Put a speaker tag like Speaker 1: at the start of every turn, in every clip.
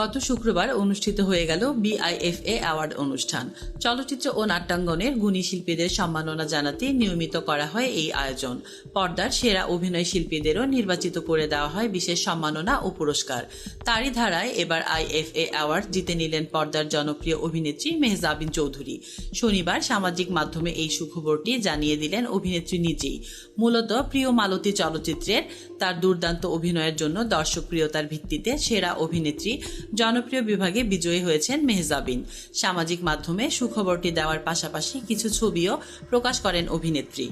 Speaker 1: গত শুক্রবার অনুষ্ঠিত হয়ে গেল বিআইএফএ অ্যাওয়ার্ড অনুষ্ঠান। চলচ্চিত্র ও নাট্যাঙ্গনের গুণী শিল্পীদের সম্মাননা জানাতে নিয়মিত করা হয় এই আয়োজন। পর্দার সেরা অভিনয় শিল্পীদেরও নির্বাচিত করে দেওয়া হয় বিশেষ সম্মাননা ও পুরস্কার। তারই ধারায় এবার আইএফএ অ্যাওয়ার্ড জিতে নিলেন পর্দার জনপ্রিয় অভিনেত্রী মেহজাবিন চৌধুরী। শনিবার সামাজিক মাধ্যমে এই সুখবরটি জানিয়ে দিলেন অভিনেত্রী নিজেই। মূলত প্রিয় মালতী চলচ্চিত্রের তার দুর্দান্ত অভিনয়ের জন্য দর্শকপ্রিয়তার ভিত্তিতে সেরা অভিনেত্রী জনপ্রিয় বিভাগে বিজয়ী হয়েছেন মেহজাবিন। সামাজিক মাধ্যমে সুখবরটি দেওয়ার পাশাপাশি কিছু ছবিও প্রকাশ করেন অভিনেত্রী।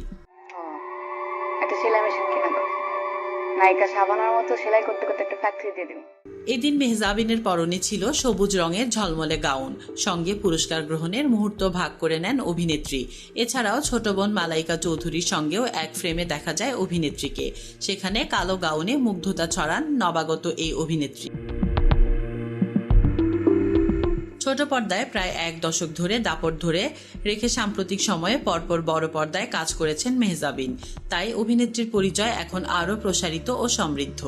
Speaker 2: একটা সেলাই মেশিন কিনে নায়িকা সাবানার মতো সেলাই করতে করতে একটা ফ্যাক্টরি দিয়ে দিন
Speaker 1: এদিন মেহজাবিনের পরনে ছিল সবুজ রঙের ঝলমলে গাউন। সঙ্গে পুরস্কার গ্রহণের মুহূর্ত ভাগ করে নেন অভিনেত্রী। এছাড়াও ছোট বোন মালাইকা চৌধুরীর সঙ্গেও এক ফ্রেমে দেখা যায় অভিনেত্রীকে। সেখানে কালো গাউনে মুগ্ধতা ছড়ান নবাগত এই অভিনেত্রী। ছোট পর্দায় প্রায় এক দশক ধরে দাপট ধরে রেখে সাম্প্রতিক সময়ে পরপর বড় পর্দায় কাজ করেছেন মেহজাবিন। তাই অভিনেত্রীর পরিচয় এখন আরও প্রসারিত ও সমৃদ্ধ।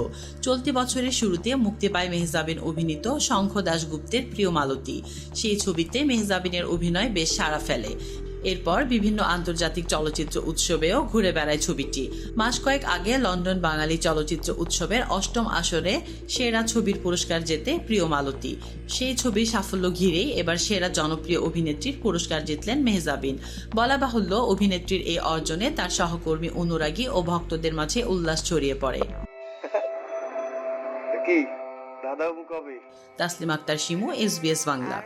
Speaker 1: চলতি বছরের শুরুতে মুক্তি পায় মেহজাবিন অভিনীত শঙ্খ দাশগুপ্তের প্রিয় মালতী। সেই ছবিতে মেহজাবিনের অভিনয় বেশ সাড়া ফেলে। এরপর বিভিন্ন আন্তর্জাতিক চলচ্চিত্র উৎসবেও ঘুরে বেড়ায় ছবিটি। মাস কয়েক আগে লন্ডন বাঙালি চলচ্চিত্র উৎসবের অষ্টম আসরে সেরা ছবির পুরস্কার জেতে প্রিয় মালতী। সেই ছবির সাফল্য ঘিরেই এবার সেরা জনপ্রিয় অভিনেত্রীর পুরস্কার জিতলেন মেহজাবিন। বলা বাহুল্য অভিনেত্রীর এই অর্জনে তার সহকর্মী অনুরাগী ও ভক্তদের মাঝে উল্লাস ছড়িয়ে পড়ে। তাসলিম আক্তার শিমু এসবিএস বাংলা।